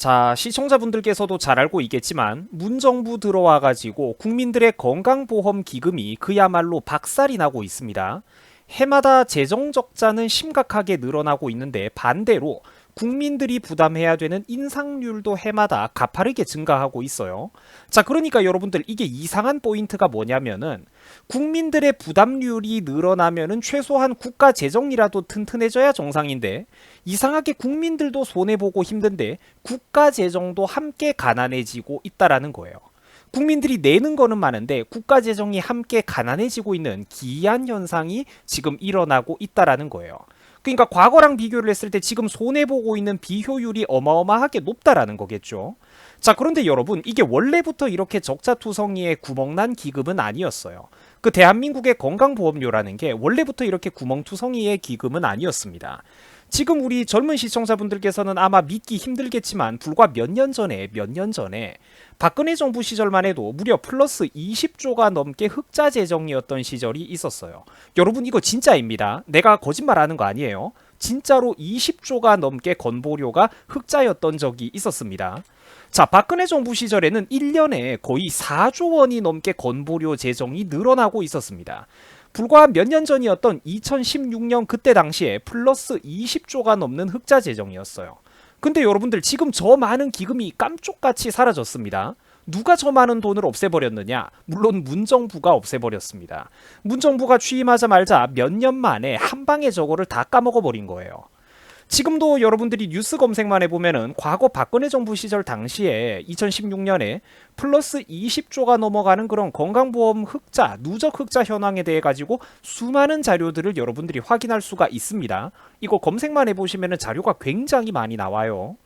자, 시청자분들께서도 잘 알고 있겠지만 문정부 들어와 가지고 국민들의 건강보험 기금이 그야말로 박살이 나고 있습니다. 해마다 재정 적자는 심각하게 늘어나고 있는데 반대로 국민들이 부담해야 되는 인상률도 해마다 가파르게 증가하고 있어요. 자, 그러니까 여러분들 이게 이상한 포인트가 뭐냐면은 국민들의 부담률이 늘어나면은 최소한 국가 재정이라도 튼튼해져야 정상인데 이상하게 국민들도 손해보고 힘든데 국가 재정도 함께 가난해지고 있다라는 거예요. 국민들이 내는 거는 많은데 국가 재정이 함께 가난해지고 있는 기이한 현상이 지금 일어나고 있다라는 거예요. 그러니까 과거랑 비교를 했을 때 지금 손해 보고 있는 비효율이 어마어마하게 높다라는 거겠죠. 자, 그런데 여러분, 이게 원래부터 이렇게 적자투성이의 구멍난 기금은 아니었어요. 그 대한민국의 건강보험료라는 게 원래부터 이렇게 구멍투성이의 기금은 아니었습니다. 지금 우리 젊은 시청자분들께서는 아마 믿기 힘들겠지만 불과 몇 년 전에 몇 년 전에 박근혜 정부 시절만 해도 무려 플러스 20조가 넘게 흑자 재정이었던 시절이 있었어요. 여러분 이거 진짜입니다. 내가 거짓말하는 거 아니에요. 진짜로 20조가 넘게 건보료가 흑자였던 적이 있었습니다. 자, 박근혜 정부 시절에는 1년에 거의 4조 원이 넘게 건보료 재정이 늘어나고 있었습니다. 불과 몇 년 전이었던 2016년 그때 당시에 플러스 20조가 넘는 흑자 재정이었어요. 근데 여러분들 지금 저 많은 기금이 깜쪽같이 사라졌습니다. 누가 저 많은 돈을 없애버렸느냐? 물론 문정부가 없애버렸습니다. 문정부가 취임하자마자 몇 년 만에 한 방에 저거를 다 까먹어버린 거예요. 지금도 여러분들이 뉴스 검색만 해보면은 과거 박근혜 정부 시절 당시에 2016년에 플러스 20조가 넘어가는 그런 건강보험 흑자, 누적 흑자 현황에 대해 가지고 수많은 자료들을 여러분들이 확인할 수가 있습니다. 이거 검색만 해보시면은 자료가 굉장히 많이 나와요.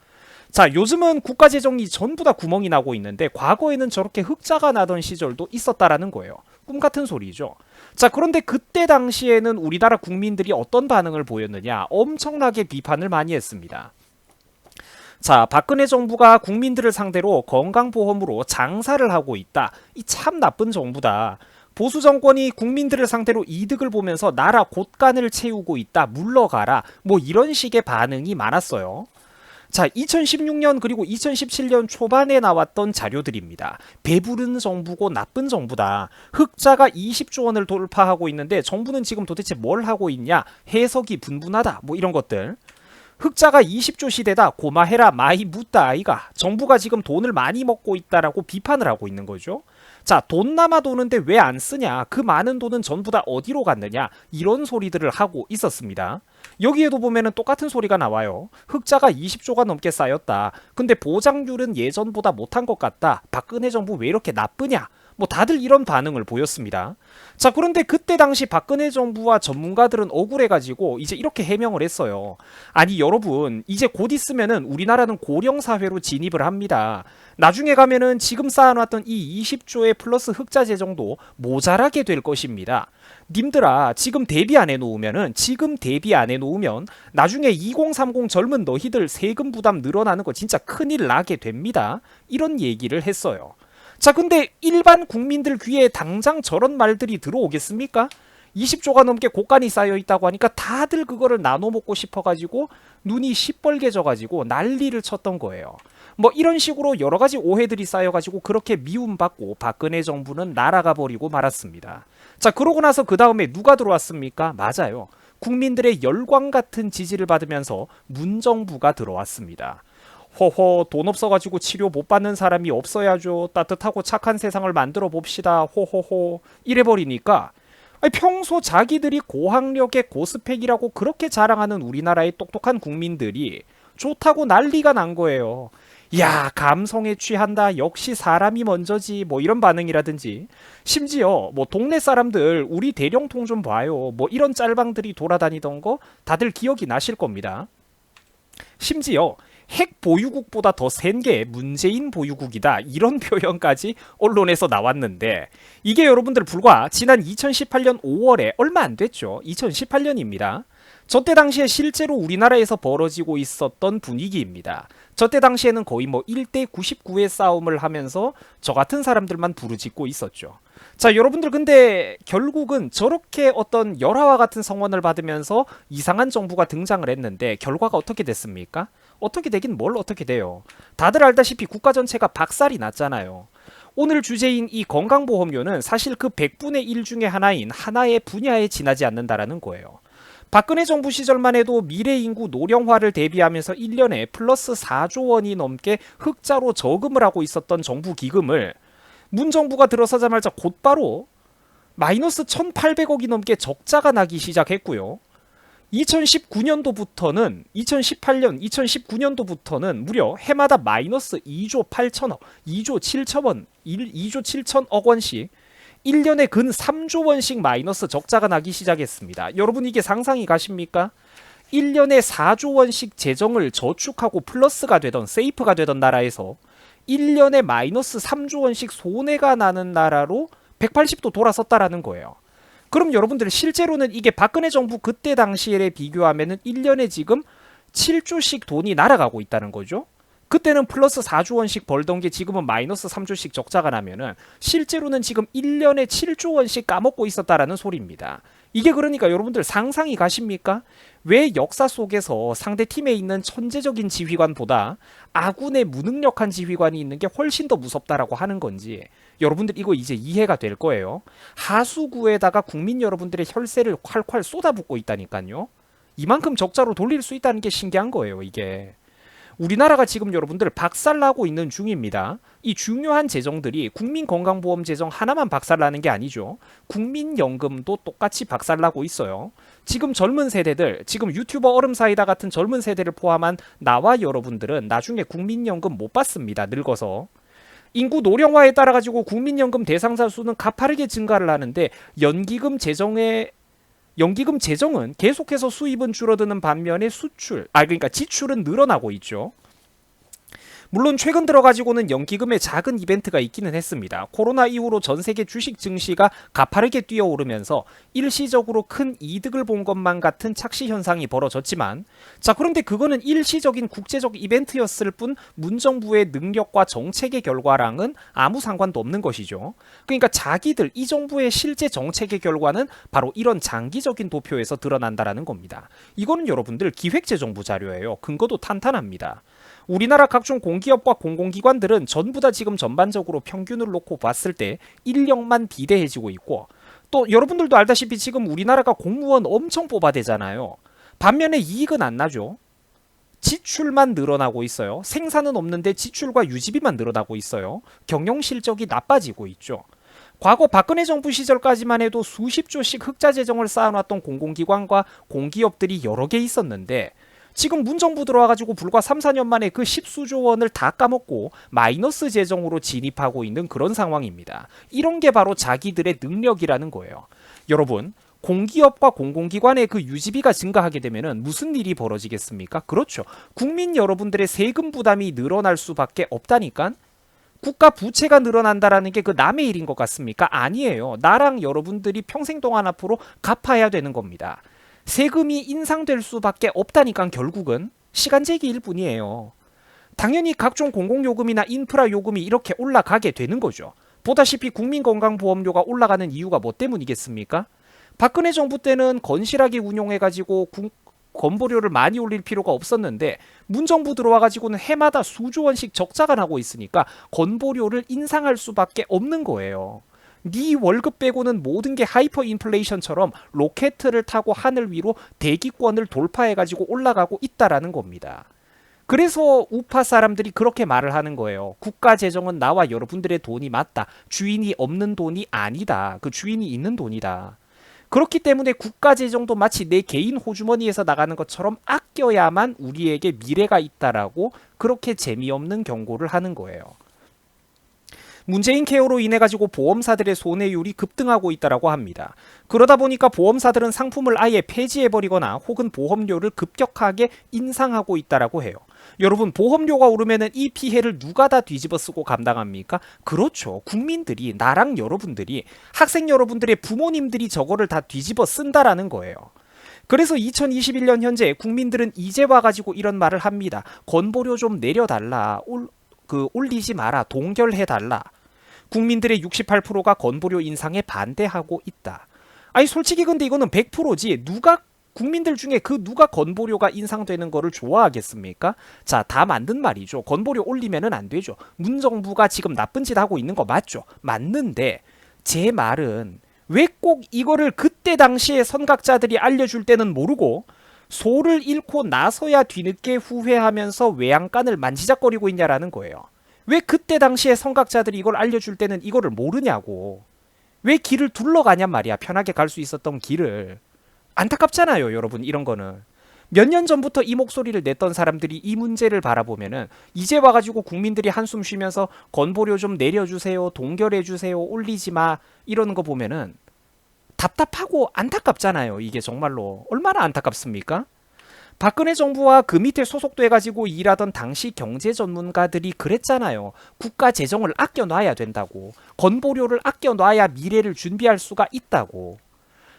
자, 요즘은 국가 재정이 전부 다 구멍이 나고 있는데 과거에는 저렇게 흑자가 나던 시절도 있었다라는 거예요. 꿈 같은 소리죠. 자, 그런데 그때 당시에는 우리나라 국민들이 어떤 반응을 보였느냐? 엄청나게 비판을 많이 했습니다. 자, 박근혜 정부가 국민들을 상대로 건강보험으로 장사를 하고 있다. 이 참 나쁜 정부다. 보수 정권이 국민들을 상대로 이득을 보면서 나라 곳간을 채우고 있다. 물러가라. 뭐 이런 식의 반응이 많았어요. 자, 2016년 그리고 2017년 초반에 나왔던 자료들입니다. 배부른 정부고 나쁜 정부다. 흑자가 20조 원을 돌파하고 있는데 정부는 지금 도대체 뭘 하고 있냐? 해석이 분분하다. 뭐 이런 것들. 흑자가 20조 시대다. 고마해라 마이 묻다 아이가. 정부가 지금 돈을 많이 먹고 있다라고 비판을 하고 있는 거죠. 자, 돈 남아 도는데 왜 안 쓰냐? 그 많은 돈은 전부 다 어디로 갔느냐? 이런 소리들을 하고 있었습니다. 여기에도 보면은 똑같은 소리가 나와요. 흑자가 20조가 넘게 쌓였다. 근데 보장률은 예전보다 못한 것 같다. 박근혜 정부 왜 이렇게 나쁘냐? 뭐 다들 이런 반응을 보였습니다. 자, 그런데 그때 당시 박근혜 정부와 전문가들은 억울해가지고 이제 이렇게 해명을 했어요. 아니, 여러분, 이제 곧 있으면은 우리나라는 고령사회로 진입을 합니다. 나중에 가면은 지금 쌓아놨던 이 20조의 플러스 흑자 재정도 모자라게 될 것입니다. 님들아, 지금 대비 안 해놓으면은, 지금 대비 안 해놓으면, 나중에 2030 젊은 너희들 세금 부담 늘어나는 거 진짜 큰일 나게 됩니다. 이런 얘기를 했어요. 자, 근데 일반 국민들 귀에 당장 저런 말들이 들어오겠습니까? 20조가 넘게 곡간이 쌓여 있다고 하니까 다들 그거를 나눠 먹고 싶어 가지고 눈이 시뻘개져 가지고 난리를 쳤던 거예요. 뭐 이런 식으로 여러 가지 오해들이 쌓여 가지고 그렇게 미움받고 박근혜 정부는 날아가 버리고 말았습니다. 자, 그러고 나서 그 다음에 누가 들어왔습니까? 맞아요. 국민들의 열광 같은 지지를 받으면서 문정부가 들어왔습니다. 호호 돈 없어가지고 치료 못 받는 사람이 없어야죠. 따뜻하고 착한 세상을 만들어 봅시다. 호호호 이래버리니까 평소 자기들이 고학력의 고스펙이라고 그렇게 자랑하는 우리나라의 똑똑한 국민들이 좋다고 난리가 난 거예요. 야, 감성에 취한다. 역시 사람이 먼저지. 뭐 이런 반응이라든지. 심지어 뭐 동네 사람들 우리 대령통 좀 봐요. 뭐 이런 짤방들이 돌아다니던 거 다들 기억이 나실 겁니다. 심지어 핵 보유국보다 더 센 게 문재인 보유국이다. 이런 표현까지 언론에서 나왔는데 이게 여러분들 불과 지난 2018년 5월에 얼마 안 됐죠. 2018년입니다. 저때 당시에 실제로 우리나라에서 벌어지고 있었던 분위기입니다. 저때 당시에는 거의 뭐 1대 99의 싸움을 하면서 저 같은 사람들만 부르짖고 있었죠. 자, 여러분들 근데 결국은 저렇게 어떤 열화와 같은 성원을 받으면서 이상한 정부가 등장을 했는데 결과가 어떻게 됐습니까? 어떻게 되긴 뭘 어떻게 돼요. 다들 알다시피 국가 전체가 박살이 났잖아요. 오늘 주제인 이 건강보험료는 사실 그 100분의 1 중에 하나인 하나의 분야에 지나지 않는다라는 거예요. 박근혜 정부 시절만 해도 미래 인구 노령화를 대비하면서 1년에 플러스 4조 원이 넘게 흑자로 저금을 하고 있었던 정부 기금을 문 정부가 들어서자마자 곧바로 마이너스 1,800억이 넘게 적자가 나기 시작했고요. 2019년도부터는 2018년, 2019년도부터는 무려 해마다 마이너스 2조 8천억, 2조 7천원, 2조 7천억 원씩 1년에 근 3조 원씩 마이너스 적자가 나기 시작했습니다. 여러분 이게 상상이 가십니까? 1년에 4조 원씩 재정을 저축하고 플러스가 되던 세이프가 되던 나라에서 1년에 마이너스 3조 원씩 손해가 나는 나라로 180도 돌아섰다라는 거예요. 그럼 여러분들 실제로는 이게 박근혜 정부 그때 당시에 비교하면은 1년에 지금 7조씩 돈이 날아가고 있다는 거죠. 그때는 플러스 4조 원씩 벌던 게 지금은 마이너스 3조씩 적자가 나면은 실제로는 지금 1년에 7조 원씩 까먹고 있었다라는 소리입니다. 이게 그러니까 여러분들 상상이 가십니까? 왜 역사 속에서 상대 팀에 있는 천재적인 지휘관보다 아군의 무능력한 지휘관이 있는 게 훨씬 더 무섭다라고 하는 건지 여러분들 이거 이제 이해가 될 거예요. 하수구에다가 국민 여러분들의 혈세를 콸콸 쏟아붓고 있다니까요. 이만큼 적자로 돌릴 수 있다는 게 신기한 거예요, 이게. 우리나라가 지금 여러분들 박살나고 있는 중입니다. 이 중요한 재정들이 국민건강보험 재정 하나만 박살나는 게 아니죠. 국민연금도 똑같이 박살나고 있어요. 지금 젊은 세대들, 지금 유튜버 얼음사이다 같은 젊은 세대를 포함한 나와 여러분들은 나중에 국민연금 못 받습니다. 늙어서. 인구 노령화에 따라 가지고 국민연금 대상자 수는 가파르게 증가를 하는데 연기금 재정에 연기금 재정은 계속해서 수입은 줄어드는 반면에 수출, 아 그러니까 지출은 늘어나고 있죠. 물론 최근 들어가지고는 연기금의 작은 이벤트가 있기는 했습니다. 코로나 이후로 전 세계 주식 증시가 가파르게 뛰어오르면서 일시적으로 큰 이득을 본 것만 같은 착시 현상이 벌어졌지만 자 그런데 그거는 일시적인 국제적 이벤트였을 뿐 문정부의 능력과 정책의 결과랑은 아무 상관도 없는 것이죠. 그러니까 자기들 이 정부의 실제 정책의 결과는 바로 이런 장기적인 도표에서 드러난다라는 겁니다. 이거는 여러분들 기획재정부 자료예요. 근거도 탄탄합니다. 우리나라 각종 공기업과 공공기관들은 전부 다 지금 전반적으로 평균을 놓고 봤을 때 인력만 비대해지고 있고 또 여러분들도 알다시피 지금 우리나라가 공무원 엄청 뽑아대잖아요. 반면에 이익은 안 나죠. 지출만 늘어나고 있어요. 생산은 없는데 지출과 유지비만 늘어나고 있어요. 경영 실적이 나빠지고 있죠. 과거 박근혜 정부 시절까지만 해도 수십조씩 흑자 재정을 쌓아놨던 공공기관과 공기업들이 여러 개 있었는데 지금 문정부 들어와가지고 불과 3, 4년 만에 그 십수조 원을 다 까먹고 마이너스 재정으로 진입하고 있는 그런 상황입니다. 이런 게 바로 자기들의 능력이라는 거예요. 여러분, 공기업과 공공기관의 그 유지비가 증가하게 되면 무슨 일이 벌어지겠습니까? 그렇죠. 국민 여러분들의 세금 부담이 늘어날 수밖에 없다니까. 국가 부채가 늘어난다라는 게 그 남의 일인 것 같습니까? 아니에요. 나랑 여러분들이 평생 동안 앞으로 갚아야 되는 겁니다. 세금이 인상될 수밖에 없다니까 결국은 시간제기일 뿐이에요. 당연히 각종 공공요금이나 인프라 요금이 이렇게 올라가게 되는 거죠. 보다시피 국민건강보험료가 올라가는 이유가 뭐 때문이겠습니까? 박근혜 정부 때는 건실하게 운용해가지고 건보료를 많이 올릴 필요가 없었는데 문정부 들어와가지고는 해마다 수조 원씩 적자가 나고 있으니까 건보료를 인상할 수밖에 없는 거예요. 네 월급 빼고는 모든 게 하이퍼 인플레이션처럼 로켓을 타고 하늘 위로 대기권을 돌파해 가지고 올라가고 있다라는 겁니다. 그래서 우파 사람들이 그렇게 말을 하는 거예요. 국가 재정은 나와 여러분들의 돈이 맞다. 주인이 없는 돈이 아니다. 그 주인이 있는 돈이다. 그렇기 때문에 국가 재정도 마치 내 개인 호주머니에서 나가는 것처럼 아껴야만 우리에게 미래가 있다라고 그렇게 재미없는 경고를 하는 거예요. 문재인 케어로 인해 가지고 보험사들의 손해율이 급등하고 있다라고 합니다. 그러다 보니까 보험사들은 상품을 아예 폐지해 버리거나 혹은 보험료를 급격하게 인상하고 있다라고 해요. 여러분 보험료가 오르면은 이 피해를 누가 다 뒤집어 쓰고 감당합니까? 그렇죠. 국민들이 나랑 여러분들이 학생 여러분들의 부모님들이 저거를 다 뒤집어 쓴다라는 거예요. 그래서 2021년 현재 국민들은 이제 와가지고 이런 말을 합니다. 건보료 좀 내려달라. 올, 그 올리지 마라. 동결해 달라. 국민들의 68%가 건보료 인상에 반대하고 있다. 아니 솔직히 근데 이거는 100%지 누가 국민들 중에 그 누가 건보료가 인상되는 거를 좋아하겠습니까? 자, 다 만든 말이죠. 건보료 올리면은 안 되죠. 문정부가 지금 나쁜 짓 하고 있는 거 맞죠? 맞는데 제 말은 왜 꼭 이거를 그때 당시에 선각자들이 알려줄 때는 모르고 소를 잃고 나서야 뒤늦게 후회하면서 외양간을 만지작거리고 있냐라는 거예요. 왜 그때 당시에 선각자들이 이걸 알려줄 때는 이거를 모르냐고. 왜 길을 둘러가냔 말이야. 편하게 갈 수 있었던 길을. 안타깝잖아요, 여러분. 이런 거는. 몇 년 전부터 이 목소리를 냈던 사람들이 이 문제를 바라보면은 이제 와가지고 국민들이 한숨 쉬면서 건보료 좀 내려주세요, 동결해주세요, 올리지 마 이러는 거 보면은 답답하고 안타깝잖아요. 이게 정말로 얼마나 안타깝습니까? 박근혜 정부와 그 밑에 소속돼 가지고 일하던 당시 경제 전문가들이 그랬잖아요. 국가 재정을 아껴 놔야 된다고. 건보료를 아껴 놔야 미래를 준비할 수가 있다고.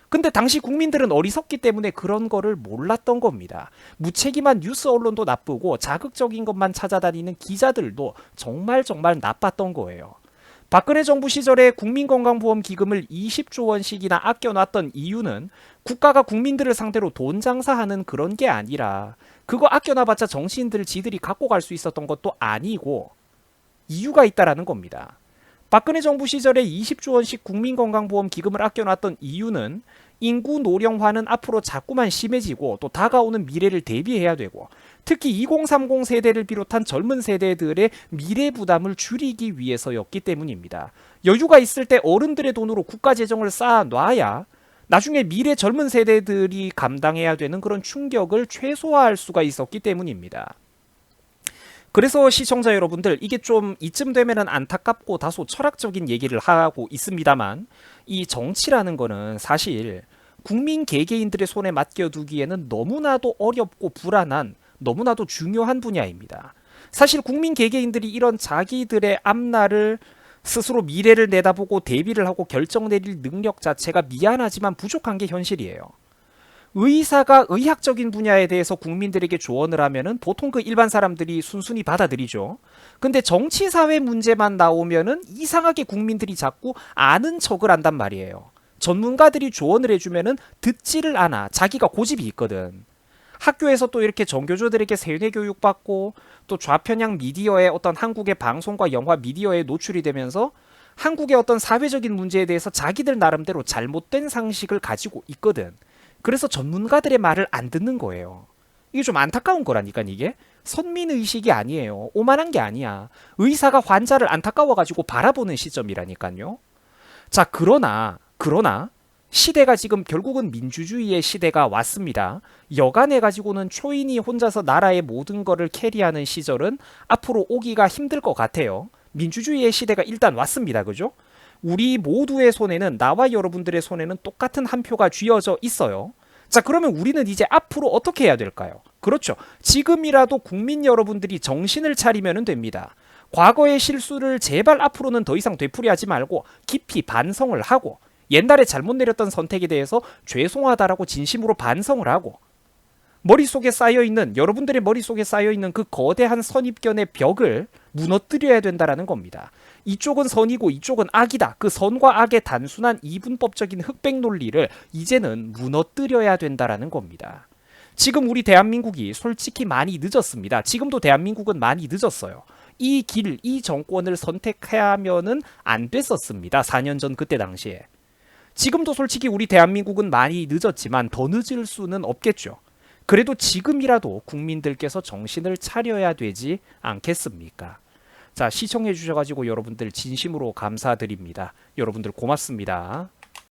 근데 당시 국민들은 어리석기 때문에 그런 거를 몰랐던 겁니다. 무책임한 뉴스 언론도 나쁘고 자극적인 것만 찾아다니는 기자들도 정말 정말 나빴던 거예요. 박근혜 정부 시절에 국민건강보험 기금을 20조 원씩이나 아껴놨던 이유는 국가가 국민들을 상대로 돈 장사하는 그런 게 아니라 그거 아껴놔봤자 정치인들 지들이 갖고 갈 수 있었던 것도 아니고 이유가 있다라는 겁니다. 박근혜 정부 시절에 20조 원씩 국민건강보험 기금을 아껴놨던 이유는 인구 노령화는 앞으로 자꾸만 심해지고 또 다가오는 미래를 대비해야 되고 특히 2030 세대를 비롯한 젊은 세대들의 미래 부담을 줄이기 위해서였기 때문입니다. 여유가 있을 때 어른들의 돈으로 국가 재정을 쌓아 놔야 나중에 미래 젊은 세대들이 감당해야 되는 그런 충격을 최소화할 수가 있었기 때문입니다. 그래서 시청자 여러분들 이게 좀 이쯤 되면은 안타깝고 다소 철학적인 얘기를 하고 있습니다만 이 정치라는 거는 사실 국민 개개인들의 손에 맡겨두기에는 너무나도 어렵고 불안한 너무나도 중요한 분야입니다. 사실 국민 개개인들이 이런 자기들의 앞날을 스스로 미래를 내다보고 대비를 하고 결정 내릴 능력 자체가 미안하지만 부족한 게 현실이에요. 의사가 의학적인 분야에 대해서 국민들에게 조언을 하면은 보통 그 일반 사람들이 순순히 받아들이죠. 근데 정치 사회 문제만 나오면은 이상하게 국민들이 자꾸 아는 척을 한단 말이에요. 전문가들이 조언을 해주면은 듣지를 않아. 자기가 고집이 있거든. 학교에서 또 이렇게 정교조들에게 세뇌 교육 받고 또 좌편향 미디어의 어떤 한국의 방송과 영화 미디어에 노출이 되면서 한국의 어떤 사회적인 문제에 대해서 자기들 나름대로 잘못된 상식을 가지고 있거든. 그래서 전문가들의 말을 안 듣는 거예요. 이게 좀 안타까운 거라니까 이게 선민 의식이 아니에요. 오만한 게 아니야. 의사가 환자를 안타까워 가지고 바라보는 시점이라니까요. 자 그러나 그러나 시대가 지금 결국은 민주주의의 시대가 왔습니다. 여간해 가지고는 초인이 혼자서 나라의 모든 거를 캐리하는 시절은 앞으로 오기가 힘들 것 같아요. 민주주의의 시대가 일단 왔습니다. 그죠? 우리 모두의 손에는 나와 여러분들의 손에는 똑같은 한 표가 쥐어져 있어요. 자, 그러면 우리는 이제 앞으로 어떻게 해야 될까요? 그렇죠. 지금이라도 국민 여러분들이 정신을 차리면 됩니다. 과거의 실수를 제발 앞으로는 더 이상 되풀이하지 말고 깊이 반성을 하고 옛날에 잘못 내렸던 선택에 대해서 죄송하다라고 진심으로 반성을 하고 머릿속에 쌓여 있는 여러분들의 머릿속에 쌓여 있는 그 거대한 선입견의 벽을 무너뜨려야 된다라는 겁니다. 이쪽은 선이고 이쪽은 악이다. 그 선과 악의 단순한 이분법적인 흑백 논리를 이제는 무너뜨려야 된다라는 겁니다. 지금 우리 대한민국이 솔직히 많이 늦었습니다. 지금도 대한민국은 많이 늦었어요. 이 길, 이 정권을 선택하면은 안 됐었습니다. 4년 전 그때 당시에. 지금도 솔직히 우리 대한민국은 많이 늦었지만 더 늦을 수는 없겠죠. 그래도 지금이라도 국민들께서 정신을 차려야 되지 않겠습니까? 자, 시청해 주셔가지고 여러분들 진심으로 감사드립니다. 여러분들 고맙습니다.